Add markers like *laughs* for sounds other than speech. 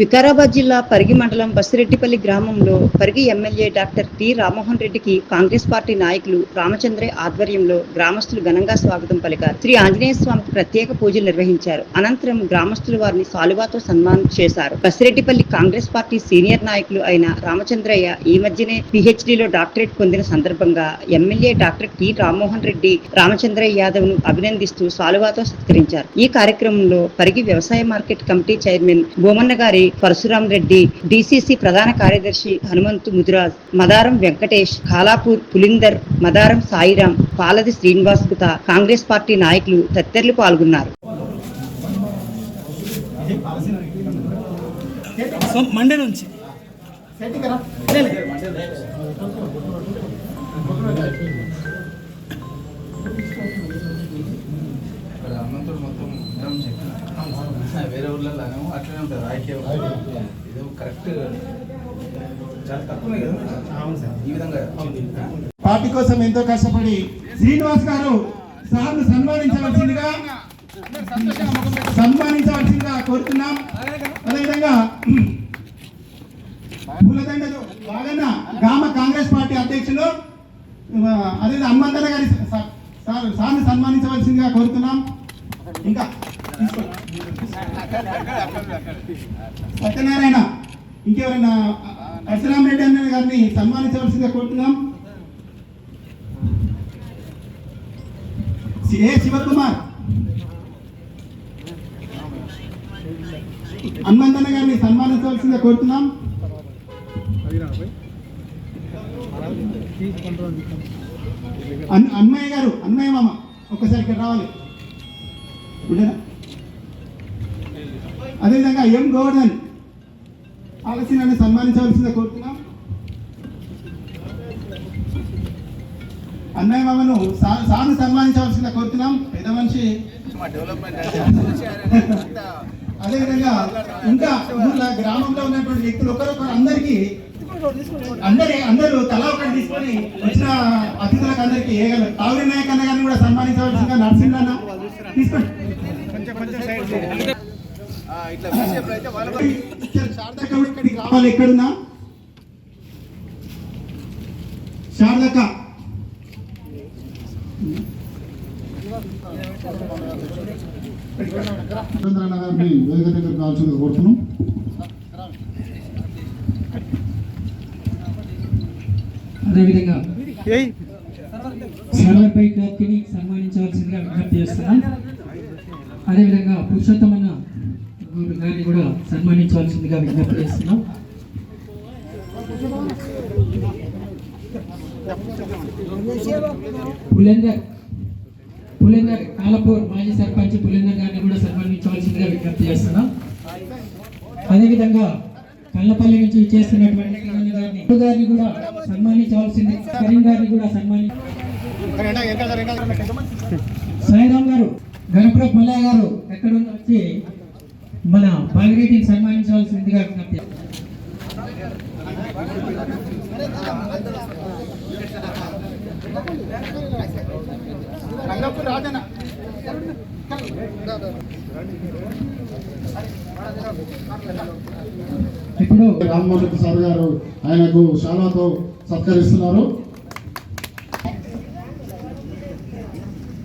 వికారాబాద్ జిల్లా పరిగి మండలం బసిరెడ్డిపల్లి గ్రామంలో Parigi MLA doctor T Rammohan రెడ్డికి కాంగ్రెస్ పార్టీ నాయకులు రామచంద్రయ్య ఆధ్వర్యంలో గ్రామస్తులు ఘనంగా స్వాగతం పలికారు. శ్రీ ఆంజనేయ స్వామికి ప్రత్యేక పూజలు నిర్వహించారు. అనంతరం గ్రామస్తులు వారిని సాలువాతో సన్మానం చేశారు. బసిరెడ్డిపల్లి కాంగ్రెస్ పార్టీ సీనియర్ నాయకులు అయిన రామచంద్రయ్య ఈ మధ్యనే పిహెచ్డిలో డాక్టరేట్ పొందిన సందర్భంగా MLA doctor T Rammohan Reddy Ramachandraiah యాదవ్ను అభినందిస్తూ సాలువాతో సత్కరించారు. ఈ కార్యక్రమంలో పరిగి వ్యవసాయ మార్కెట్ కమిటీ చైర్మన్ భూమన్న గారి పరశురాం రెడ్డి డిసిసి ప్రధాన కార్యదర్శి హనుమంతు ముదిరాజ్ మదారం వెంకటేష్ ఖాలాపూర్ పులిందర్ మదారం సాయిరాం పాలది శ్రీనివాస్ కుత కాంగ్రెస్ పార్టీ నాయకులు తదితరులు పాల్గొన్నారు. మండే నుంచి. *laughs* వేరే ఊర్లలో అట్లనే ఉంటుంది ఐక్యం ఇది కరెక్ట్ చాలా తక్కువనే కదా? ఈ విధంగా పార్టీ కోసం ఎంతో కష్టపడి శ్రీనివాస్ గారు సార్ను సన్మానించవలసిందిగా సన్మానించవలసిందిగా కోరుతున్నాం. అదేవిధంగా పూలదండలు బాగన్న గ్రామ కాంగ్రెస్ పార్టీ అధ్యక్షులు అదే హనుమంతన్న గారి సార్ సార్ని సన్మానించవలసిందిగా కోరుతున్నాం. ఇంకా తీసుకోండి. సత్యనారాయణ ఇంకెవరైనా పరశురామ రెడ్డి అన్న గారిని సన్మానించవలసిందిగా కోరుతున్నాం. ఏ శివకుమార్? హనుమంతన్న గారిని సన్మానించవలసిందిగా కోరుతున్నాం. అన్- అన్మయ్య గారు అన్మయ్య మామ ఒక్కసారి ఇక్కడ రావాలి. ఉండేనా అదేవిధంగా ఎం గోవర్ధన్ ఆలస్యాన్ని సన్మానించవలసిందిగా కోరుతున్నాం. అన్నయ్య మామను సాను సార్ను సన్మానించవలసిందిగా కోరుతున్నాం. పెద్ద మనిషి. అదేవిధంగా ఇంకా ఊర్లో గ్రామంలో ఉన్నటువంటి వ్యక్తులు ఒకరొకరు అందరికీ అందరి అందరూ తలా ఒకటి తీసుకొని వచ్చిన అతిథులకు అందరికి ఏగలరు తావురి నాయక్ అన్న గారిని కూడా సన్మానించవలసిందిగా నరసింహ తీసుకోండి ఇట్లా వాళ్ళ ఎక్కడున్నా? శారదక్క చంద్రన్న గారిని వేదిక దగ్గర కావాల్సిందిగా కోరుతున్నాం. అదేవిధంగా సర్వర్పై కత్తిని సన్మానించవలసిందిగా విజ్ఞప్తి చేస్తున్నాం. అదేవిధంగా పురుషోత్తమన్న గారిని కూడా సన్మానించవలసిందిగా విజ్ఞప్తి చేస్తున్నాం. పులేందర్ పులేందర్ కాలపూర్ మాజీ సర్పంచ్ పులేందర్ గారిని కూడా సన్మానించవలసిందిగా విజ్ఞప్తి చేస్తున్నాం. అదేవిధంగా కళ్ళపల్లి నుంచి చేస్తున్నటువంటి గారిని గారిని కూడా సన్మానించవలసింది కరీం గారిని కూడా సన్మాని సాయిరామ్ గారు గణపురం మల్లయ్య గారు ఎక్కడ వచ్చి మన బాగిరెడ్డిని సన్మానించవలసిందిగా విజ్ఞప్తి రాజన ఇప్పుడు రామ్మోహన్ రెడ్డి సార్ గారు ఆయనకు శాలాతో సత్కరిస్తున్నారు.